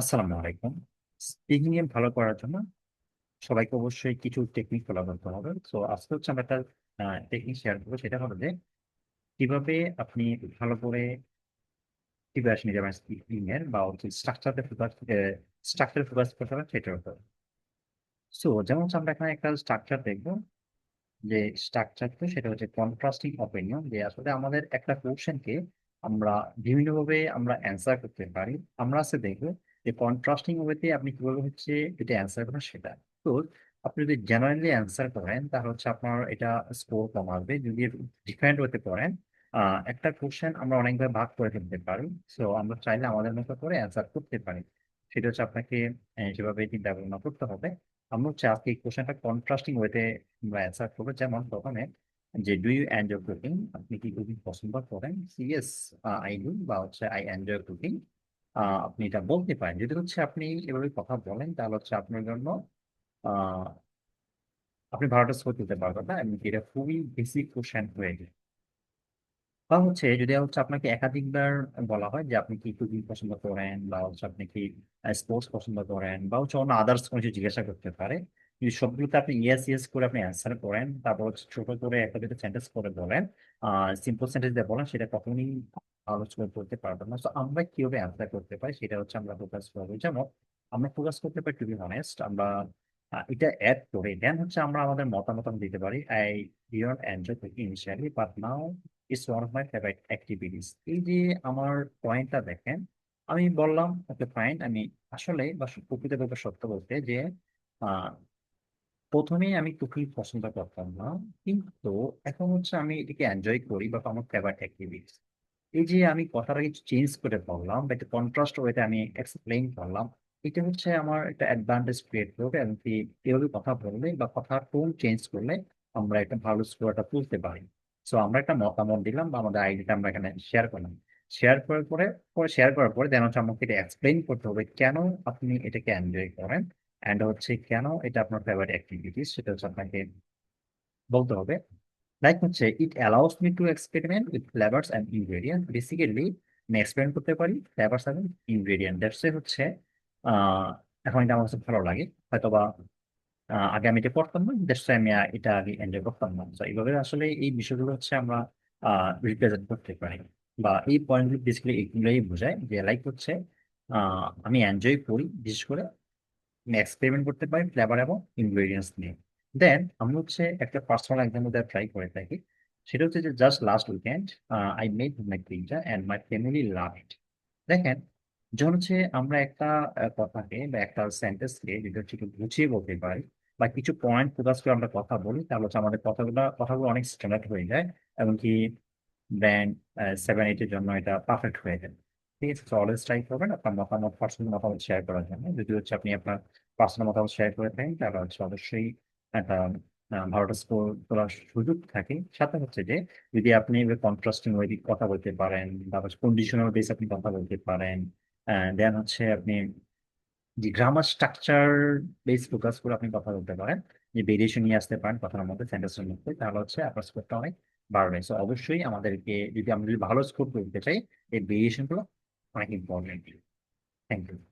আসসালামু আলাইকুম। স্পিকিং এ ভালো করার জন্য সবাইকে অবশ্যই কিছু টেকনিক ফলো করতে হবে। তো আজকে হচ্ছে আমরা একটা টেকনিক শেয়ার করব। সেটা হলো যে কীভাবে আপনি ভালো করে প্রিপারেশন নিতে পারেন স্পিকিং এর বা হচ্ছে স্ট্রাকচারে ফোকাস স্ট্রাকচারে ফোকাস করতে পারেন সেটার উপর। সো যেমন হচ্ছে আমরা এখানে একটা স্ট্রাকচার দেখব, যে স্ট্রাকচার তো সেটা হচ্ছে কন্ট্রাস্টিং অপিনিয়ন যে আসলে আমাদের একটা কোশ্চেনকে আমরা বিভিন্নভাবে আমরা অ্যান্সার করতে পারি। আমরা আছে দেখব যে কন্ট্রাস্টিং ওয়েতে আপনি কীভাবে হচ্ছে এটা অ্যান্সার করেন সেটা। তো আপনি যদি জেনারেলি অ্যান্সার করেন, তাহলে হচ্ছে আপনার এটা স্কোর কম আসবে যদি ডিফারেন্ট ওয়েতে করেন একটা কোশ্চেন আমরা অনেকভাবে ভাগ করে ফেলতে পারি। সো আমরা চাইলে আমাদের মতো করে অ্যান্সার করতে পারি। সেটা হচ্ছে আপনাকে সেভাবে চিন্তা ভাবনা করতে হবে। আমরা হচ্ছে আজকে এই কোশ্চেনটা কন্ট্রাস্টিং ওয়েতে আমরা অ্যান্সার করব। যেমন প্রথমে, যে ডু ইউ এনজয় কুকিং আপনি কি কুকিং পছন্দ করেন? সিএস আই ডু বা হচ্ছে আই এনজয় কুকিং আপনি এটা বলতে পারেন। যদি হচ্ছে আপনি এভাবে কথা বলেন, তাহলে হচ্ছে আপনার জন্য আপনি ভালোটা স্কোর দিতে পারবেন না এমনকি এটা খুবই বেসিক কোশ্চেন হয়ে যায়। বা হচ্ছে যদি হচ্ছে আপনাকে একাধিকবার বলা হয় যে আপনি কি কুকিং পছন্দ করেন, বা হচ্ছে আপনি কি স্পোর্টস পছন্দ করেন, বা হচ্ছে অন্য আদার্স কোনো কিছু জিজ্ঞাসা করতে পারে যদি সবগুলোতে আপনি ইয়েস ইয়েস করে আপনি অ্যান্সার করেন। তারপর ছোট করে একটা দুটো সেন্টেন্স করে বলেন। সিম্পল সেন্টেন্স দিয়ে বলেন, সেটা কখনই আলোচনা করতে পারবেন না। তো আমরা কীভাবে অ্যান্সার করতে পারি সেটা হচ্ছে আমরা ফোকাস করব। যেমন, আমরা ফোকাস করতে পারি টু বি অনেস্ট আমরা এটা অ্যাড করে দেন হচ্ছে আমরা আমাদের মতামত দিতে পারি I did enjoy initially but now it's one of my favourite activities এই যে আমার পয়েন্টটা দেখেন, আমি বললাম ওকে ফাইন আমি আসলে বা প্রকৃতপক্ষে সত্য বলতে যে প্রথমেই আমি কুকিং পছন্দ করতাম না, কিন্তু এখন হচ্ছে আমি এটাকে এনজয় করি বা আমার ফেভারিট অ্যাক্টিভিটিস এই যে আমি কথাটা কিছু চেঞ্জ করে বললাম বা একটা কন্ট্রাস্ট ওয়েতে আমি এক্সপ্লেইন করলাম, এটা হচ্ছে আমার একটা অ্যাডভান্টেজ ক্রিয়েট করবে এবং কি এভাবে কথা বললে বা কথার টোন চেঞ্জ করলে আমরা একটা ভালো স্কোরটা তুলতে পারি। সো আমরা একটা মতামত দিলাম বা আমাদের আইডিটা আমরা এখানে শেয়ার করলাম। শেয়ার করার পরে পরে শেয়ার করার পরে দেন হচ্ছে আমাকে এটা এক্সপ্লেইন করতে হবে কেন আপনি এটাকে এনজয় করেন। অ্যান্ড হচ্ছে কেন এটা আপনার ফেভারিট অ্যাক্টিভিটিস সেটা হচ্ছে আপনাকে বলতে হবে। লাইক হচ্ছে it allows me to experiment with flavours and ingredient basically আমি এক্সপেরিমেন্ট করতে পারি ফ্লেভার্স এবং ইনগ্রেডিয়েন্ট দ্যাটস হচ্ছে এখন এটা আমার ভালো লাগে। হয়তোবা আহ, আগে আমি এটা পড়তাম না দ্যাটস আমি এটা আগে এনজয় করতাম না। তো এইভাবে আসলে এই বিষয়গুলো হচ্ছে আমরা রিপ্রেজেন্ট করতে পারি। বা এই পয়েন্টগুলো বেসিক্যালি এগুলোই বোঝায় যে লাইক হচ্ছে আমি এনজয় করি বিশেষ করে এক্সপেরিমেন্ট করতে পারি ফ্লেভার এবং ইনগ্রেডিয়েন্টস নিয়ে। দেন আমি হচ্ছে একটা পার্সোনাল এক্সাম্পল দেওয়ার ট্রাই করে থাকি, সেটা হচ্ছে যে just last weekend I made my pizza and my family love it দেখেন, যখন হচ্ছে আমরা একটা কথাকে বা একটা সেন্টেন্সকে যদি হচ্ছে গুছিয়ে বলতে পারি বা কিছু পয়েন্ট ফোকাস করে আমরা কথা বলি, তাহলে হচ্ছে আমাদের কথাগুলো কথাগুলো অনেক স্ট্যান্ডার্ড হয়ে যায় এবং কি ব্র্যান্ড সেভেন এইটের জন্য এটা পারফেক্ট হয়ে যায়। ঠিক আছে অলওয়েজ ট্রাই করবেন আপনার মতামত পার্সোনাল মতামত শেয়ার করার জন্য যদি হচ্ছে আপনি আপনার পার্সোনাল মতামত শেয়ার করে থাকেন তাহলে হচ্ছে অবশ্যই একটা ভালোটা স্কোর তোলার সুযোগ থাকে সাথে হচ্ছে যে যদি আপনি কন্ট্রাস্টিং কথা বলতে পারেন কন্ডিশনাল বেস আপনি কথা বলতে পারেন দেন হচ্ছে আপনি যে গ্রামার স্ট্রাকচার বেস ফোকাস করে আপনি কথা বলতে পারেন যে ভেরিয়েশন নিয়ে আসতে পারেন কথার মধ্যে সেন্টেন্সের মধ্যে, তাহলে হচ্ছে আপনার স্কোরটা অনেক বাড়বে। সো অবশ্যই আমাদেরকে যদি আমরা যদি ভালো স্কোর করতে চাই, এই ভেরিয়েশন গুলো অনেক ইম্পর্টেন্ট থ্যাংক ইউ